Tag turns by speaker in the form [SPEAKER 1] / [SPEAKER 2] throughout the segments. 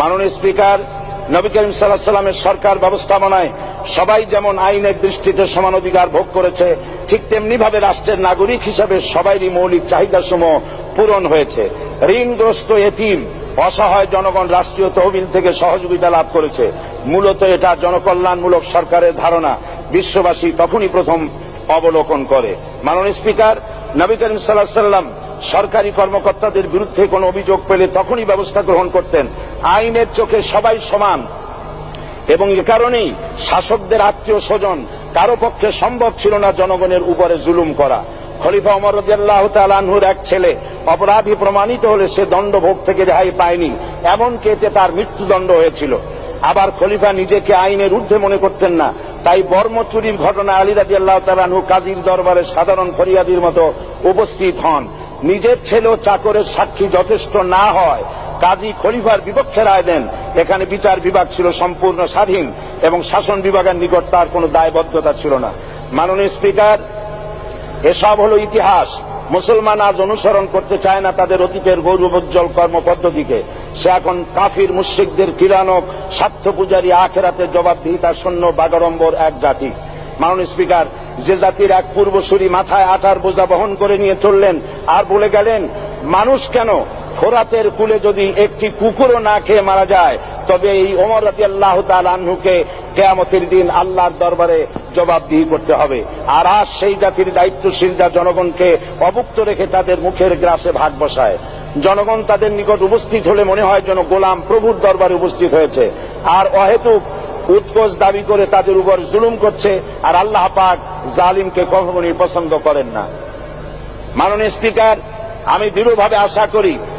[SPEAKER 1] মাননীয় স্পিকার, নবী করিম সাল্লাহ সাল্লামের সরকার ব্যবস্থাপনায় সবাই যেমন আইনের দৃষ্টিতে সমান অধিকার ভোগ করেছে, ঠিক তেমনি ভাবে রাষ্ট্রের নাগরিক হিসাবে সবারই মৌলিক চাহিদাসমূহ পূরণ হয়েছে। ঋণগ্রস্ত এতিম, অসহায় জনগণ রাষ্ট্রীয় তহবিল থেকে সহযোগিতা লাভ করেছে। মূলত এটা জনকল্যাণমূলক সরকারের ধারণা, বিশ্ববাসী তখনই প্রথম অবলোকন করে। মাননীয় স্পিকার, নবী করিম সাল্লাহ সাল্লাম সরকারি কর্মকর্তাদের বিরুদ্ধে কোনো অভিযোগ পেলে তখনই ব্যবস্থা গ্রহণ করতেন। আইনের চোখে সবাই সমান। এবং এ কারণেই শাসকদের আত্মীয় স্বজন কারও পক্ষে সম্ভব ছিল না জনগণের উপরে জুলুম করা। খলিফা অমর রদিয়াল্লাহ এক ছেলে অপরাধী প্রমাণিত হলে সে দণ্ডভোগ থেকে রেহাই পায়নি, এমনকি এতে তার মৃত্যুদণ্ড হয়েছিল। আবার খলিফা নিজেকে আইনের ঊর্ধ্বে মনে করতেন না, তাই বর্ম চুরির ঘটনা আলী রাজি আল্লাহ তালানহু কাজীর দরবারে সাধারণ ফরিয়াদির মতো উপস্থিত হন। নিজের ছেলে চাকরের সাক্ষী যথেষ্ট না হয় কাজী খলিফার বিপক্ষে রায় দেন। এখানে বিচার বিভাগ ছিল সম্পূর্ণ স্বাধীন এবং শাসন বিভাগের নিকট তার কোনো দায়বদ্ধতা ছিল না। মাননীয় স্পিকার, এসব হলো ইতিহাস। মুসলমান আজ অনুসরণ করতে চায় না তাদের অতীতের গৌরবোজ্জ্বল কর্মপদ্ধতিকে। সে এখন কাফির মুশ্রিকদের কিরানক স্বার্থ পূজারী আখেরাতে জবাবদিহিতা শূন্য বাগড়ম্বর এক জাতি। মাননীয় স্পিকার, যে জাতির এক পূর্বসূরি মাথায় আটার বোঝা বহন করে নিয়ে চললেন, আর বলে গেলেন, মানুষ কেন ফোরাতের কুলে যদি একটি কুকুরও না খেয়ে মারা যায়, তবে এই ওমর রাতি আল্লাহ আনহুকে কেয়ামতের দিন আল্লাহর দরবারে জবাবদিহি করতে হবে। আর আজ সেই জাতির দায়িত্বশীলরা জনগণকে অভুক্ত রেখে তাদের মুখের গ্রাসে ভাগ বসায়। জনগণ তাদের নিকট উপস্থিত হলে মনে হয় যেন গোলাম প্রভুর দরবারে উপস্থিত হয়েছে। আর অহেতুক উৎকোচ দাবি করে তাদের উপর জুলুম করছে, আর আল্লাহ পাক জালিমকে কখনই পছন্দ করেন না। মাননীয় স্পিকার, আমি দৃঢ়ভাবে আশা করি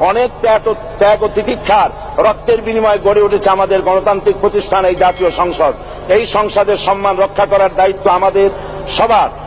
[SPEAKER 1] অনেক ত্যাগ ত্যাগ ও তিতিক্ষার রক্তের বিনিময়ে গড়ে উঠেছে আমাদের গণতান্ত্রিক প্রতিষ্ঠান, এই জাতীয় সংসদ। এই সংসদের সম্মান রক্ষা করার দায়িত্ব আমাদের, সবার।